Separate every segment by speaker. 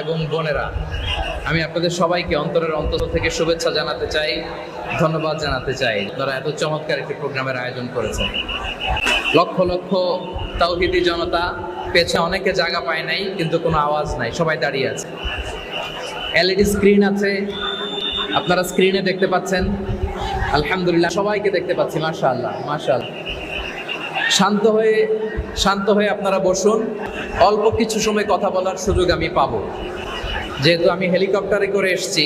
Speaker 1: এবং বোনেরা, আমি আপনাদের সবাইকে অন্তরের অন্তর থেকে শুভেচ্ছা জানাতে চাই, ধন্যবাদ জানাতে চাই। তারা এত চমৎকার একটি প্রোগ্রামের আয়োজন করেছেন। লক্ষ লক্ষ তাওহিদি জনতা পেছে অনেকে জায়গা পায় নাই, কিন্তু কোনো আওয়াজ নাই, সবাই দাঁড়িয়ে আছে। এলইডি স্ক্রিন আছে, আপনারা স্ক্রিনে দেখতে পাচ্ছেন। আলহামদুলিল্লাহ, সবাইকে দেখতে পাচ্ছি, মাশাআল্লাহ মাশাআল্লাহ। শান্ত হয়ে শান্ত হয়ে আপনারা বসুন। অল্প কিছু সময় কথা বলার সুযোগ আমি পাবো। যেহেতু আমি হেলিকপ্টারে করে এসেছি,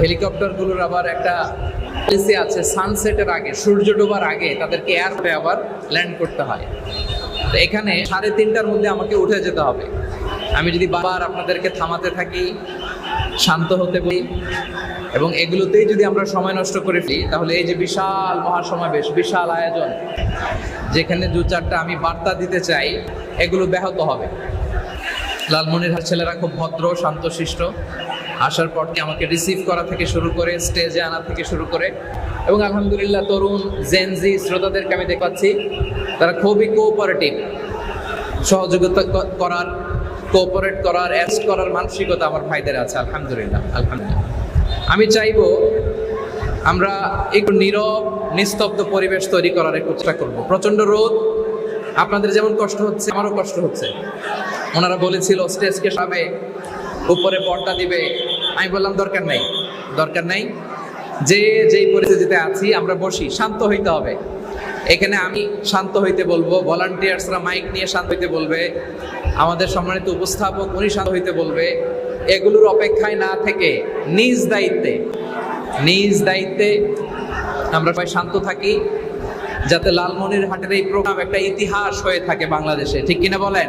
Speaker 1: হেলিকপ্টারগুলোর আবার একটা পলিসি আছে সানসেটের আগে, সূর্য ডোবার আগে তাদেরকে এয়ারপোর্টে আবার ল্যান্ড করতে হয়। তো এখানে সাড়ে তিনটার মধ্যে আমাকে উঠে যেতে হবে। আমি যদি বাবার আপনাদেরকে থামাতে থাকি, শান্ত হতে বলি এবং এগুলোতেই যদি আমরা সময় নষ্ট করে ফেলি, তাহলে এই যে বিশাল মহাসমাবেশ, বিশাল আয়োজন, যেখানে দু চারটা আমি বার্তা দিতে চাই, এগুলো ব্যাহত হবে। লালমনিরহাট ছেলেরা খুব ভদ্র, শান্তশিষ্ট, আসার পর থেকে আমাকে রিসিভ করা থেকে শুরু করে স্টেজে আনা থেকে শুরু করে, এবং আলহামদুলিল্লাহ তরুণ জেনজি শ্রোতাদেরকে আমি দেখতে পাচ্ছি তারা খুবই কোঅপারেটিভ সহযোগিতা করার কোঅপারেট করার অ্যাস করার মানসিকতা আমার ভাইদের আছে, আলহামদুলিল্লাহ আলহামদুলিল্লাহ। আমি চাইব আমরা একটু নীরব, নিস্তব্ধ পরিবেশ তৈরি করার একটু চেষ্টা করব। প্রচণ্ড রোদ, আপনাদের যেমন কষ্ট হচ্ছে, আমারও কষ্ট হচ্ছে। ওনারা বলেছিল, স্টেজকে সাবে উপরে পর্দা দিবে। আমি বললাম, দরকার নাই দরকার নাই। যে, যেই পরিস্থিতিতে আছি, আমরা বসি, শান্ত হইতে হবে। এখানে আমি শান্ত হইতে বলব, ভলান্টিয়ার্সরা মাইক নিয়ে শান্ত হইতে বলবে, আমাদের সম্মানিত উপস্থাপক, উনি শান্ত হইতে বলবে। এগুলোর অপেক্ষায় না থেকে নিজ দায়িত্বে নিজ দায়িত্বে আমরা সবাই শান্ত থাকি, যাতে লালমনির হাটের এই প্রোগ্রাম একটা ইতিহাস হয়ে থাকে বাংলাদেশে। ঠিক কিনা বলেন?